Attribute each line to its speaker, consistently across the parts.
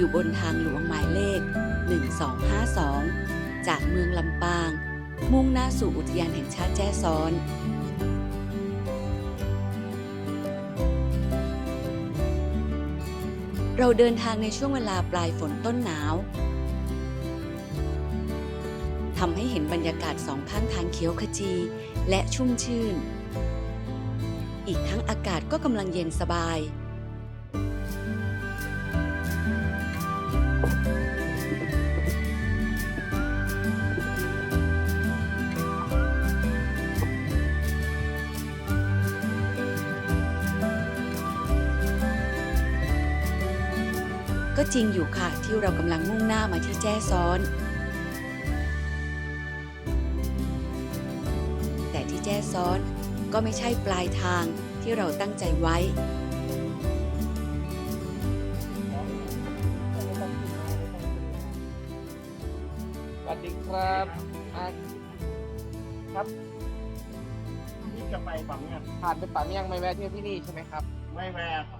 Speaker 1: อยู่บนทางหลวงหมายเลข 1252 จากเมืองลำปาง มุ่งหน้าสู่อุทยานแห่งชาติแจ้ซ้อน เราเดินทางในช่วงเวลาปลายฝนต้นหนาวทำให้เห็นบรรยากาศสองข้างทางเขียวขจีและชุ่มชื่น อีกทั้งอากาศก็กำลังเย็นสบาย ก็จริงอยู่ค่ะที่เรากำลังมุ่งหน้ามาที่แจ้ซ้อน แต่ที่แจ้ซ้อนก็ไม่ใช่ปลายทางที่เราตั้งใจไว้
Speaker 2: สวัสดีครับอะครับ
Speaker 3: ที่จะไปฝั่งเนี่ย
Speaker 2: ผ่านไปป่าเมี่ยงไม่แวะเที่ยวที่นี่ใช่ไหมครับ
Speaker 3: ไม่แวะครับ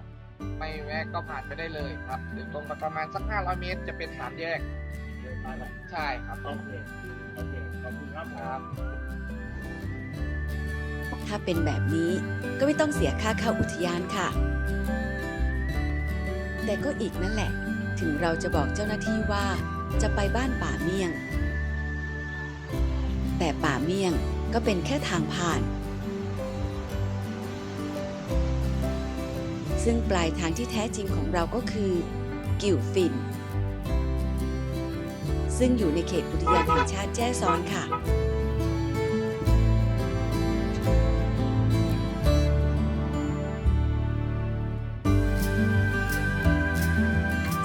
Speaker 2: ไม่แวะก็ผ่านไปได้เลยครับเดี๋ยวตรงมาประมาณสัก 500 เมตร จะเป็นสามแยก
Speaker 3: เดินไปเลย
Speaker 2: ใช่ครับ
Speaker 3: โอเค โอเค ขอบคุณครับ
Speaker 2: ครับ
Speaker 1: ถ้าเป็นแบบนี้ก็ไม่ต้องเสียค่าเข้าอุทยานค่ะ แต่ก็อีกนั่นแหละ ถึงเราจะบอกเจ้าหน้าที่ว่าจะไปบ้านป่าเมี่ยง แต่ป่าเมี่ยงก็เป็นแค่ทางผ่าน ซึ่งปลายทางที่แท้จริงของเราก็คือ กิ่วฟิน ซึ่งอยู่ในเขตอุทยานแห่งชาติแจ้ซ้อนค่ะ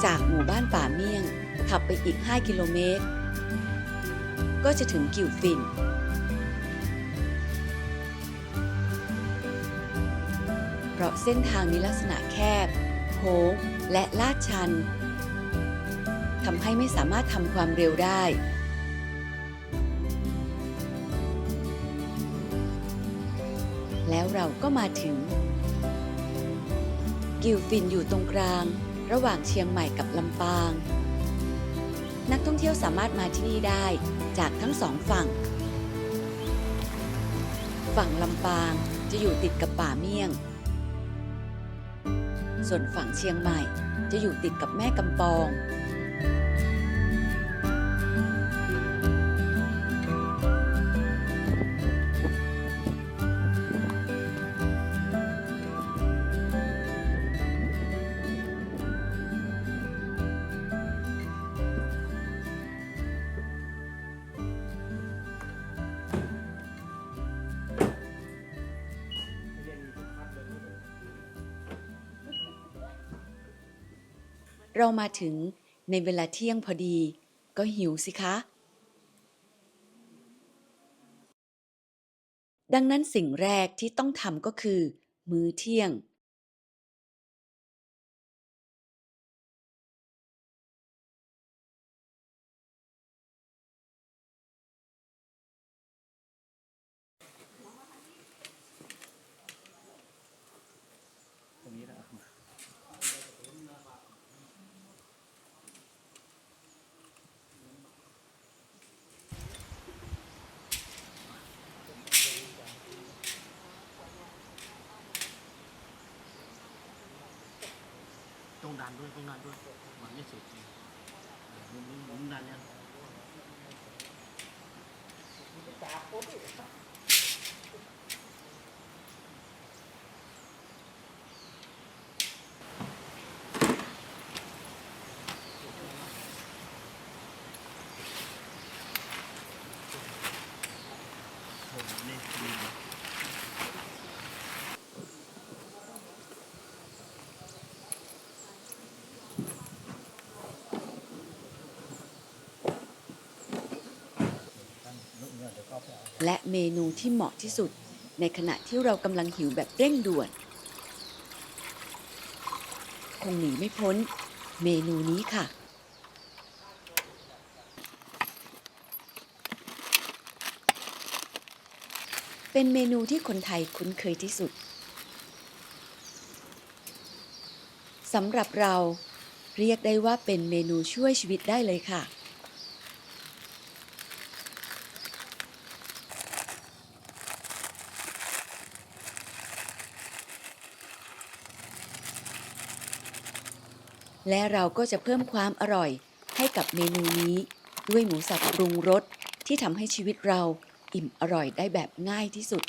Speaker 1: จากหมู่บ้านป่าเมี่ยง ขับไปอีก 5 กิโลเมตร ก็จะถึงกิ่วฟิน ราะเส้นทางมีลักษณะแคบ โค้ง และลาดชันทำให้ไม่สามารถทำความเร็วได้ แล้วเราก็มาถึง กิวฟินอยู่ตรงกลาง ระหว่างเชียงใหม่กับลำปาง นักท่องเที่ยวสามารถมาที่นี่ได้จากทั้งสองฝั่ง ฝั่งลำปางจะอยู่ติดกับป่าเมี่ยง ส่วนฝั่งเชียงใหม่จะอยู่ติดกับแม่กำปอง เรามาถึงในเวลาเที่ยงพอดี ก็หิวสิคะ ดังนั้นสิ่งแรกที่ต้องทำก็คือ มื้อเที่ยง
Speaker 3: ต้องดันด้วยต้องดันด้วยมันไม่สุดจริงมุมนี้มุมดันเนี่ย
Speaker 1: และเมนูที่เหมาะที่สุด ในขณะที่เรากำลังหิวแบบเร่งด่วน คงหนีไม่พ้น เมนูนี้ค่ะ เป็นเมนูที่คนไทยคุ้นเคยที่สุดสำหรับเราเรียกได้ว่าเป็นเมนูช่วยชีวิตได้เลยค่ะ และเราก็จะเพิ่มความอร่อยให้กับเมนูนี้ ด้วยหมูสับปรุงรสที่ทำให้ชีวิตเราอิ่มอร่อยได้แบบง่ายที่สุด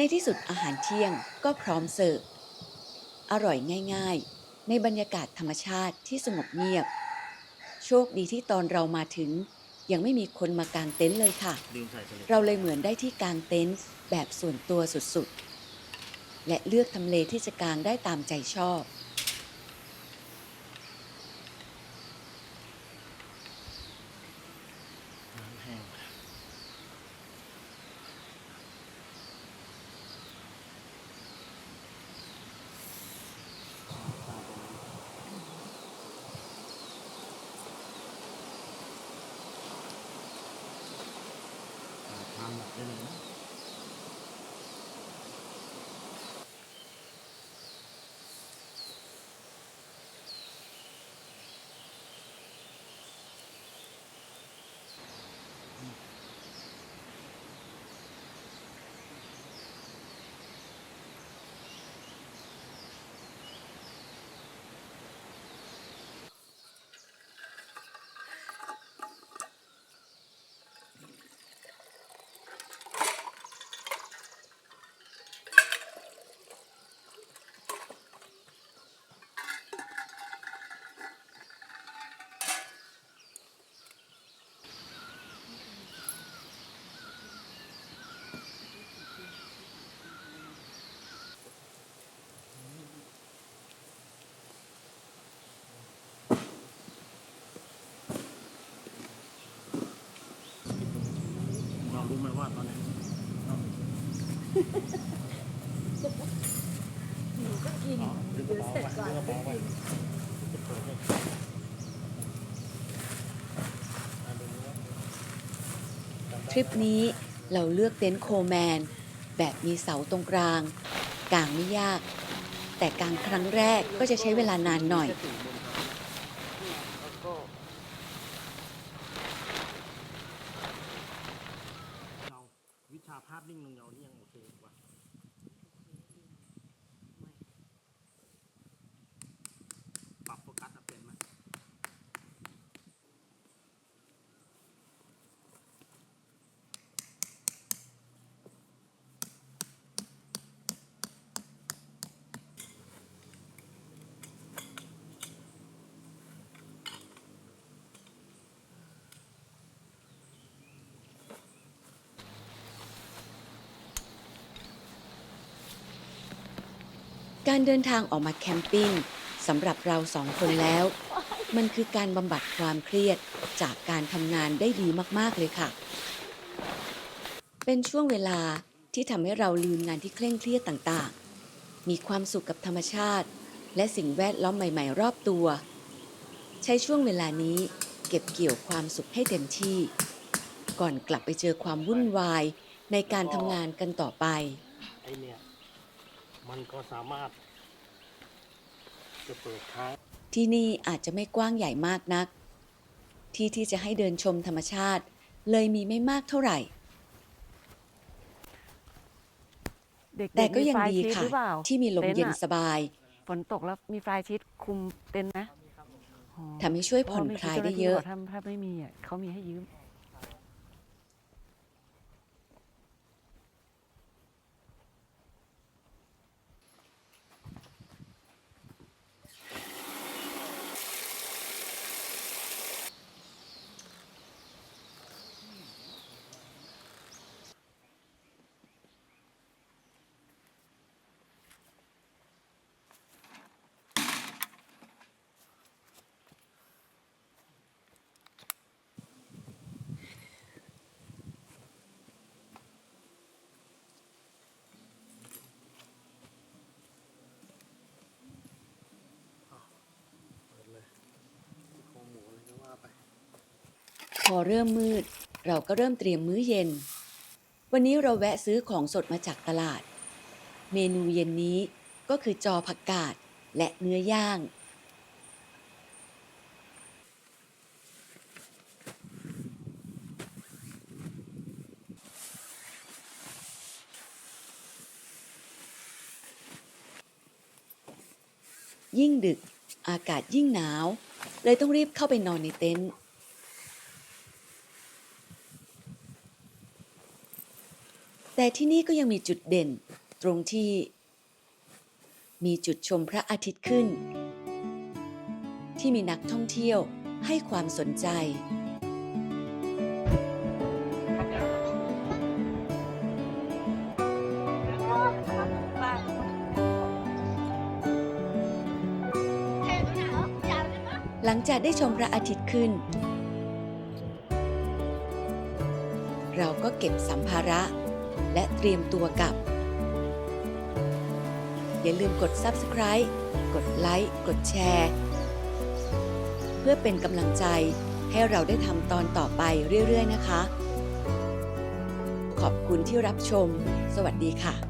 Speaker 1: ในที่สุดอาหารเที่ยงก็พร้อมเสิร์ฟ อร่อยง่ายๆ ในบรรยากาศธรรมชาติที่สงบเงียบ โชคดีที่ตอนเรามาถึง ยังไม่มีคนมากางเต็นท์เลยค่ะ
Speaker 3: ลืมใส่สลิด
Speaker 1: เราเลยเหมือนได้ที่กางเต็นท์แบบส่วนตัวสุดๆ และเลือกทำเลที่จะกางได้ตามใจชอบ
Speaker 3: น้ำแห้ง ทำแบบได้เลยนะ เรารู้ไหม ว่าตอนนี้
Speaker 4: หนูก็กินเดี๋ยว
Speaker 3: เส
Speaker 4: ร็จก่อน
Speaker 3: กระ
Speaker 4: ไป
Speaker 3: เป๋าไว้
Speaker 4: กิน
Speaker 1: ทริปนี้เราเลือกเต็นท์โคแมน แบบมีเสาตรงกลางกางไม่ยาก แต่กางครั้งแรกก็จะใช้เวลานานหน่อย
Speaker 2: แล้วก็
Speaker 3: เราวิชาภาพนิ่งของเรานี่ยังโอเคกว่าปรับโฟกัสอะเป็นไหม
Speaker 1: การเดินทางออกมาแคมปิ้งสำหรับเราสองคนแล้ว มันคือการบำบัดความเครียดจากการทำงานได้ดีมาก ๆ เลยค่ะ เป็นช่วงเวลาที่ทำให้เราลืมงานที่เคร่งเครียดต่างๆ มีความสุขกับธรรมชาติ และสิ่งแวดล้อมใหม่ ๆ รอบตัว ใช้ช่วงเวลานี้เก็บเกี่ยวความสุขให้เต็มที่ ก่อนกลับไปเจอความวุ่นวายในการทำงานกันต่อไป
Speaker 3: ไอเนี่ย มันก็สามารถจะเปิดค้าง
Speaker 1: ที่นี่อาจจะไม่กว้างใหญ่มากนัก ที่ที่จะให้เดินชมธรรมชาติ เลยมีไม่มากเท่าไหร่
Speaker 4: เด็กๆ
Speaker 1: แต่ก็ยัง
Speaker 4: มีไฟ
Speaker 1: ดี
Speaker 4: ชีท
Speaker 1: ค่ะ
Speaker 4: หรือเปล่า
Speaker 1: ที่มีลม
Speaker 4: ต็ท์
Speaker 1: เย็น
Speaker 4: อะ
Speaker 1: สบาย
Speaker 4: ฝนตกแล้วมีไฟชีตคุมเต็นท์ไหมอ๋อ
Speaker 1: ทำให้ช่วยผ่อน
Speaker 4: พระ
Speaker 1: คลาย
Speaker 4: มี
Speaker 1: ได้
Speaker 4: จ้หน้ที่
Speaker 1: เยอะ
Speaker 4: บกถ้าถ้าไม่มีอะเขามีให้ยืม
Speaker 3: เปิดเลยโครงหมูอะไรก็ว่าไป
Speaker 1: พ อเริ่มมืด เราก็เริ่มเตรียมมื้อเย็น วันนี้เราแวะซื้อของสดมาจากตลาด เมนูเย็นนี้ก็คือจอผักกาดและเนื้อย่าง ยิ่งดึกอากาศยิ่งหนาว เลยต้องรีบเข้าไปนอนในเต็นท์ แต่ที่นี่ก็ยังมีจุดเด่น ตรงที่ มีจุดชมพระอาทิตย์ขึ้น ที่มีนักท่องเที่ยวให้ความสนใจ หลังจากได้ชมพระอาทิตย์ขึ้น เราก็เก็บสัมภาระ และเตรียมตัวกลับ อย่าลืมกด Subscribe กดไลค์กดแชร์ เพื่อเป็นกำลังใจให้เราได้ทำตอนต่อไปเรื่อย ๆ นะคะ ขอบคุณที่รับชม สวัสดีค่ะ